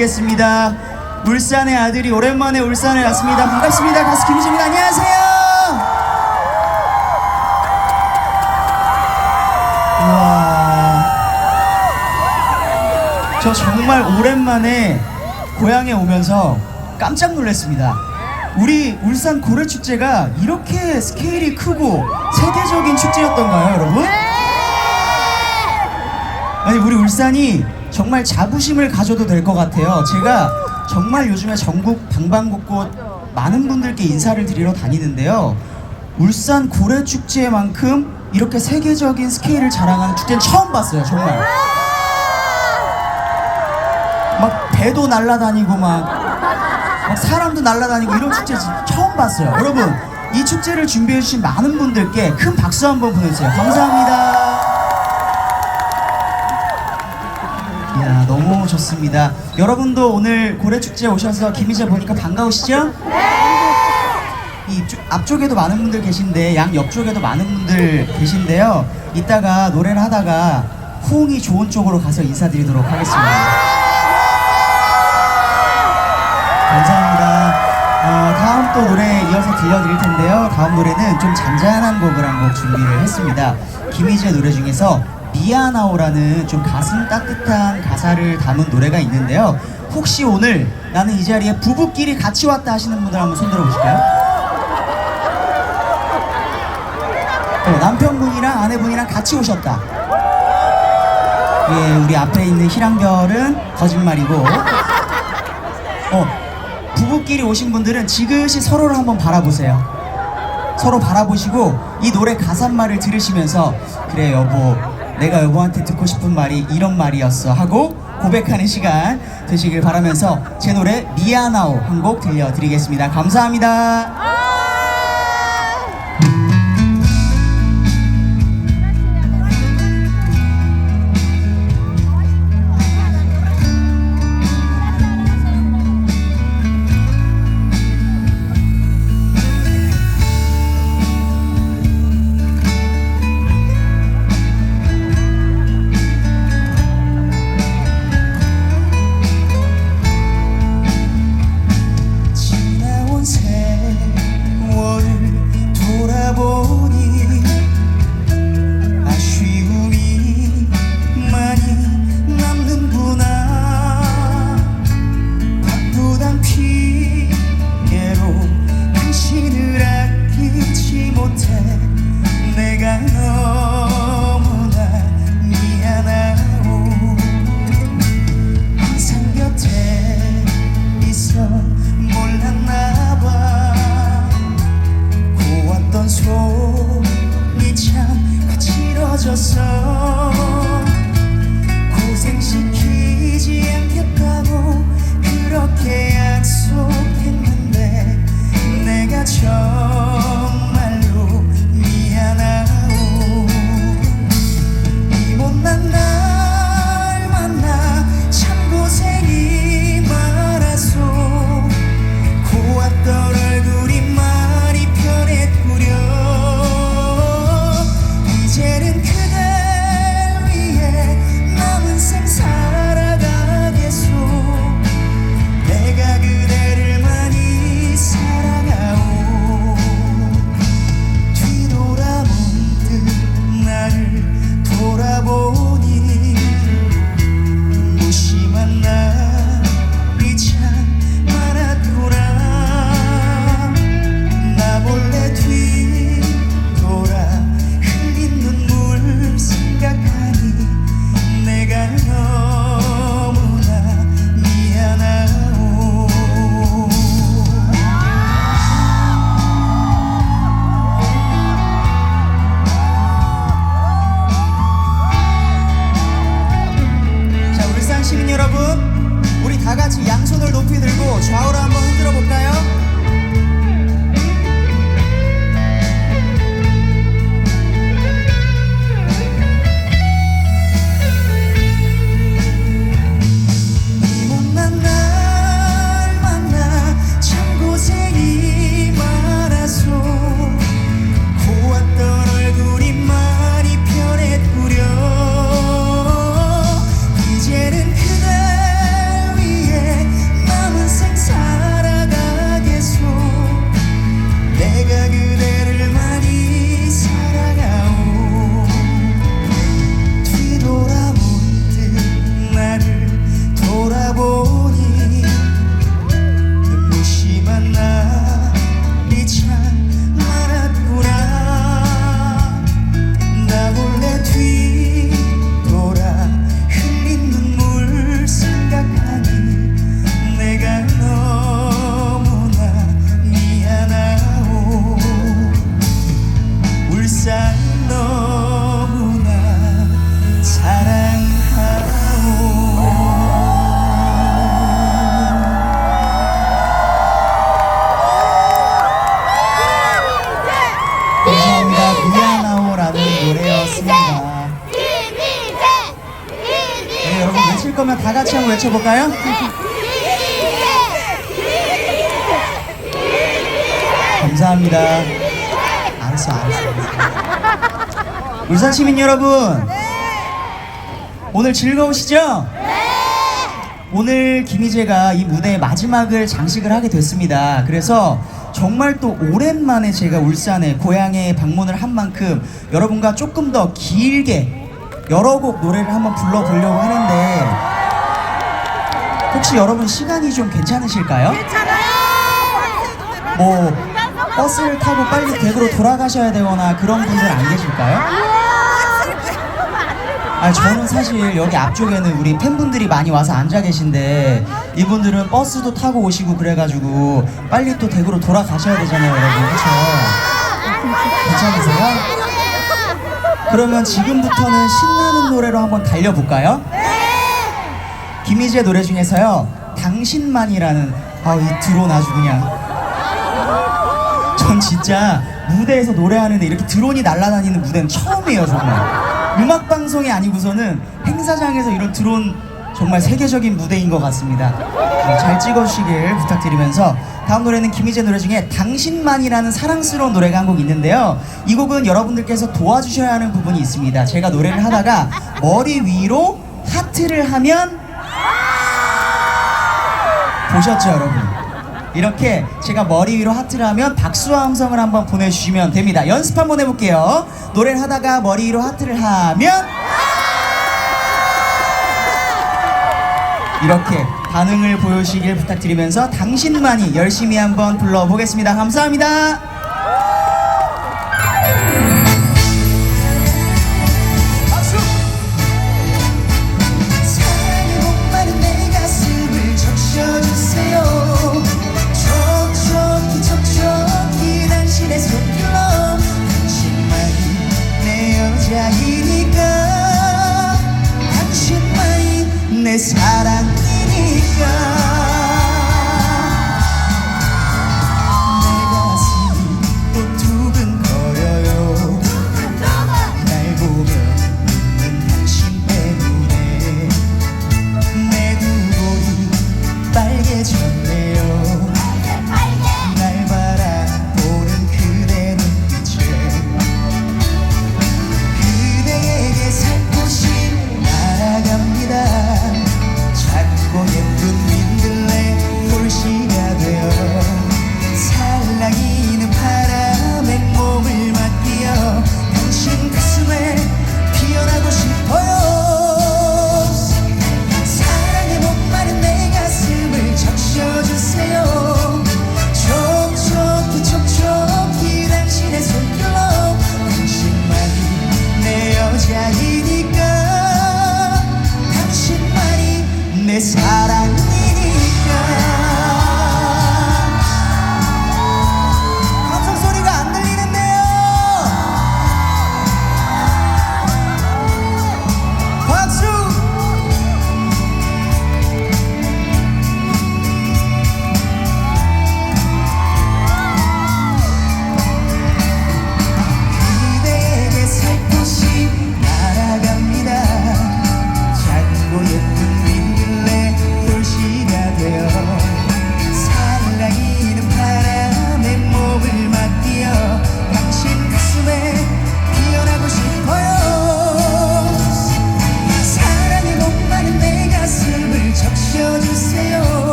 인사부터 올리겠습니다. 울산의 아들이 오랜만에 울산을 왔습니다. 반갑습니다. 가수 김희진입니다. 안녕하세요. 우와. 저 정말 오랜만에 고향에 오면서 깜짝 놀랐습니다. 우리 울산 고래 축제가 이렇게 스케일이 크고 세계적인 축제였던가요, 여러분? 아니 우리 울산이 정말 자부심을 가져도 될 것 같아요. 제가 정말 요즘에 전국 방방곡곡 많은 분들께 인사를 드리러 다니는데요. 울산 고래 축제만큼 이렇게 세계적인 스케일을 자랑하는 축제는 처음 봤어요. 정말. 막 배도 날아다니고 막, 막 사람도 날아다니고 이런 축제 진- 처음 봤어요. 여러분 이 축제를 준비해 주신 많은 분들께 큰 박수 한번 보내주세요. 감사합니다. 야 너무 좋습니다. 여러분도 오늘 고래축제 오셔서 김희재 보니까 반가우시죠? 이 이쪽- 앞쪽 에도 많은 분들 계신데 양 옆쪽에도 많은 분들 계신데요. 이따가 노래를 하다가 호응이 좋은 쪽으로 가서 인사드리도록 하겠습니다. 감사합니다. 어, 다음 또 노래 이어서 들려드릴 텐데요. 다음 노래는 좀 잔잔한 곡을 한 곡 준비를 했습니다. 김희재 노래 중에서 미아나오라는 좀 가슴 따뜻한 가사를 담은 노래가 있는데요. 혹시 오늘 나는 이 자리에 부부끼리 같이 왔다 하시는 분들 한번 손 들어 보실까요? 어, 남편분이랑 아내분이랑 같이 오셨다. 예, 우리 앞에 있는 희랑별은 거짓말이고, 어, 부부끼리 오신 분들은 지그시 서로를 한번 바라보세요. 서로 바라보시고 이 노래 가사말을 들으시면서 그래 여보 내가 여보한테 듣고 싶은 말이 이런 말이었어 하고 고백하는 시간 되시길 바라면서 제 노래 미아나오 한 곡 들려드리겠습니다. 감사합니다. 다 같이 한번 외쳐볼까요? 감사합니다. 알았어, 알았어. 알았어. 울산 시민 여러분. 오늘 즐거우시죠? 오늘 김희재가 이 무대의 마지막을 장식을 하게 됐습니다. 그래서 정말 또 오랜만에 제가 울산에 고향에 방문을 한 만큼 여러분과 조금 더 길게 여러 곡 노래를 한번 불러보려고 하는데 혹시 여러분 시간이 좀 괜찮으실까요? 뭐 버스를 타고 빨리 댁으로 돌아가셔야 되거나 그런 분들 안 계실까요? 아 저는 사실 여기 앞쪽에는 우리 팬분들이 많이 와서 앉아 계신데 이분들은 버스도 타고 오시고 그래가지고 빨리 또 댁으로 돌아가셔야 되잖아요 여러분 그렇죠? 괜찮으세요? 그러면 지금부터는 신나는 노래로 한번 달려볼까요? 김희재 노래 중에서요. 당신만이라는 아이 드론 아주 그냥. 전 진짜 무대에서 노래하는데 이렇게 드론이 날아다니는 무대는 처음이에요 정말. 음악 방송이 아니고서는 행사장에서 이런 드론 정말 세계적인 무대인 것 같습니다. 네, 잘 찍어주시길 부탁드리면서 다음 노래는 김희재 노래 중에 당신만이라는 사랑스러운 노래가 한 곡 있는데요. 이 곡은 여러분들께서 도와주셔야 하는 부분이 있습니다. 제가 노래를 하다가 머리 위로 하트를 하면 보셨죠 여러분? 이렇게 제가 머리 위로 하트를 하면 박수와 함성을 한번 보내주시면 됩니다. 연습 한번 해볼게요. 노래를 하다가 머리 위로 하트를 하면 이렇게 반응을 보여주시길 부탁드리면서 당신만이 열심히 한번 불러보겠습니다. 감사합니다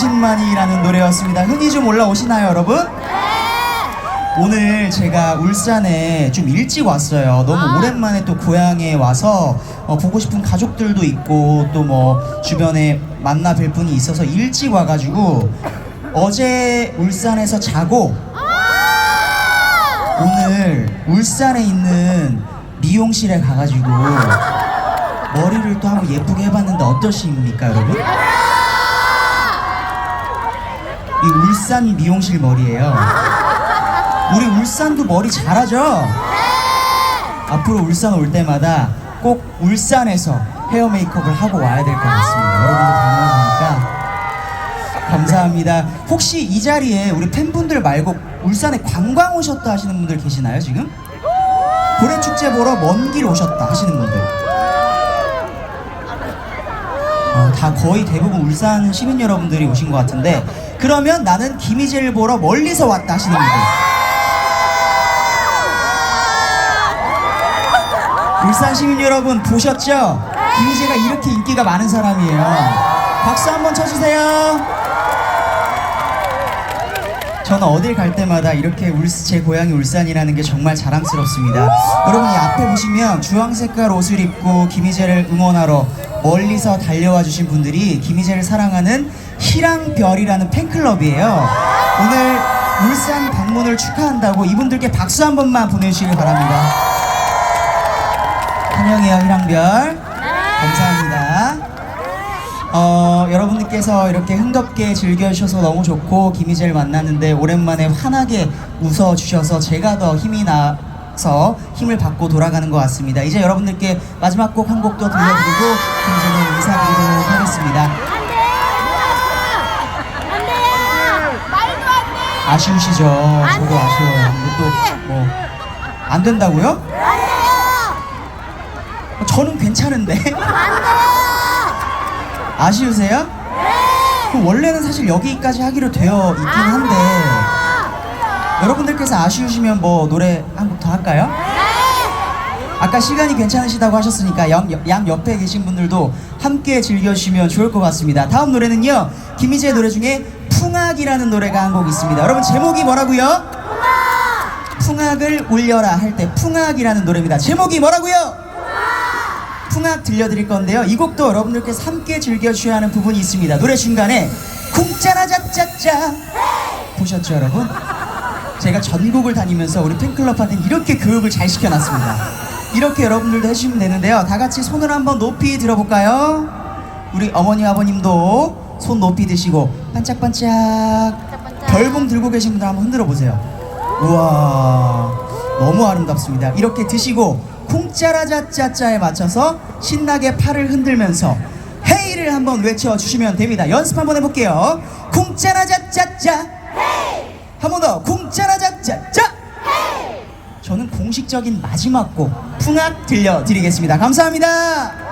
당신만이라는 노래였습니다. 흥이 좀 올라오시나요, 여러분? 오늘 제가 울산에 좀 일찍 왔어요. 너무 오랜만에 또 고향에 와서 어, 보고 싶은 가족들도 있고 또 뭐 주변에 만나 뵐 분이 있어서 일찍 와가지고 어제 울산에서 자고 오늘 울산에 있는 미용실에 가가지고 머리를 또 한번 예쁘게 해봤는데 어떠십니까, 여러분? 이 울산 미용실 머리예요. 우리 울산도 머리 잘하죠? 앞으로 울산 올 때마다 꼭 울산에서 헤어 메이크업을 하고 와야 될 것 같습니다. 여러분들 다녀오니까 감사합니다. 혹시 이 자리에 우리 팬분들 말고 울산에 관광 오셨다 하시는 분들 계시나요 지금? 고래 축제 보러 먼 길 오셨다 하시는 분들. 어, 다 거의 대부분 울산 시민 여러분들이 오신 것 같은데 그러면 나는 김희재를 보러 멀리서 왔다 하시는 분들. 울산 시민 여러분 보셨죠? 김희재가 이렇게 인기가 많은 사람이에요. 박수 한번 쳐주세요. 저는 어딜 갈 때마다 이렇게 울, 제 고향이 울산이라는 게 정말 자랑스럽습니다. 여러분 이 앞에 보시면 주황 색깔 옷을 입고 김희재를 응원하러 멀리서 달려와 주신 분들이 김희재를 사랑하는 희랑별이라는 팬클럽이에요. 오늘 울산 방문을 축하한다고 이분들께 박수 한 번만 보내주시기 바랍니다. 환영해요 희랑별. 감사합니다. 어, 여러분들께서 이렇게 흥겹게 즐겨주셔서 너무 좋고 김희재를 만났는데 오랜만에 환하게 웃어주셔서 제가 더 힘이 나서 힘을 받고 돌아가는 것 같습니다. 이제 여러분들께 마지막 곡 한 곡 더 들려드리고 김희재는 인사드리도록 하겠습니다. 아쉬우시죠? 저도 아쉬워요. 근데 또 뭐 안 된다고요? 저는 괜찮은데. 아쉬우세요? 그럼 원래는 사실 여기까지 하기로 되어 있긴 한데 여러분들께서 아쉬우시면 뭐 노래 한 곡 더 할까요? 아까 시간이 괜찮으시다고 하셨으니까 양, 양 옆에 계신 분들도 함께 즐겨주시면 좋을 것 같습니다. 다음 노래는요 김희재의 노래 중에 풍악이라는 노래가 한 곡 있습니다. 여러분 제목이 뭐라고요? 풍악을 울려라 할 때 풍악이라는 노래입니다. 제목이 뭐라고요? 풍악 들려드릴 건데요. 이 곡도 여러분들께서 함께 즐겨주셔야 하는 부분이 있습니다. 노래 중간에 쿵짜라 짜짜짜 보셨죠 여러분? 제가 전국을 다니면서 우리 팬클럽한테 이렇게 교육을 잘 시켜놨습니다. 이렇게 여러분들도 해주시면 되는데요. 다 같이 손을 한번 높이 들어볼까요? 우리 어머니 아버님도 손 높이 드시고 반짝반짝 별봉 들고 계신 분들 한번 흔들어 보세요. 우와 너무 아름답습니다. 이렇게 드시고 쿵짜라짜짜짜에 맞춰서 신나게 팔을 흔들면서 헤이를 한번 외쳐 주시면 됩니다. 연습 한번 해볼게요. 쿵짜라짜짜짜 한 번 더 쿵짜라짜짜짜 저는 공식적인 마지막 곡 풍악 들려드리겠습니다. 감사합니다.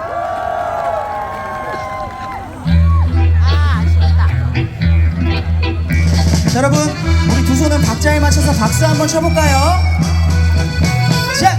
자, 여러분 우리 두 손은 박자에 맞춰서 박수 한번 쳐볼까요? 자,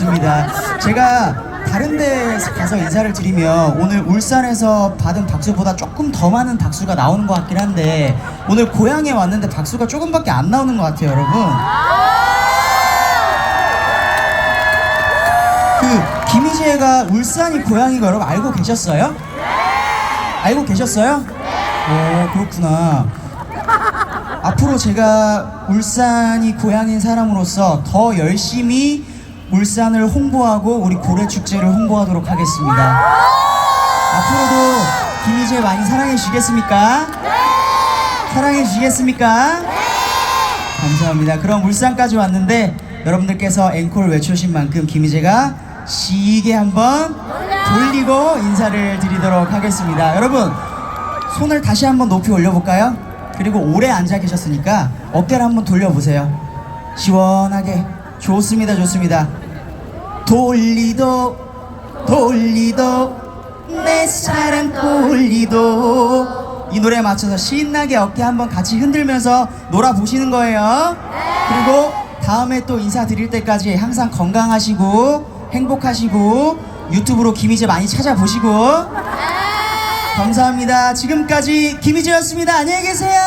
좋습니다. 제가 다른 데 가서 인사를 드리면 오늘 울산에서 받은 박수보다 조금 더 많은 박수가 나오는 것 같긴 한데 오늘 고향에 왔는데 박수가 조금밖에 안 나오는 것 같아요, 여러분. 그 김희재가 울산이 고향인 거 여러분 알고 계셨어요? 알고 계셨어요? 오 그렇구나. 앞으로 제가 울산이 고향인 사람으로서 더 열심히 울산을 홍보하고 우리 고래 축제를 홍보하도록 하겠습니다. 앞으로도 김희재 많이 사랑해 주시겠습니까? 사랑해 주시겠습니까? 감사합니다. 그럼 울산까지 왔는데 여러분들께서 앵콜 외쳐주신 만큼 김희재가 시게 한번 돌리고 인사를 드리도록 하겠습니다. 여러분 손을 다시 한번 높이 올려볼까요? 그리고 오래 앉아 계셨으니까 어깨를 한번 돌려보세요. 시원하게 좋습니다, 좋습니다. 돌리도 돌리도 내 사랑 돌리도 이 노래에 맞춰서 신나게 어깨 한번 같이 흔들면서 놀아보시는 거예요. 그리고 다음에 또 인사드릴 때까지 항상 건강하시고 행복하시고 유튜브로 김희재 많이 찾아보시고 감사합니다. 지금까지 김희재였습니다. 안녕히 계세요.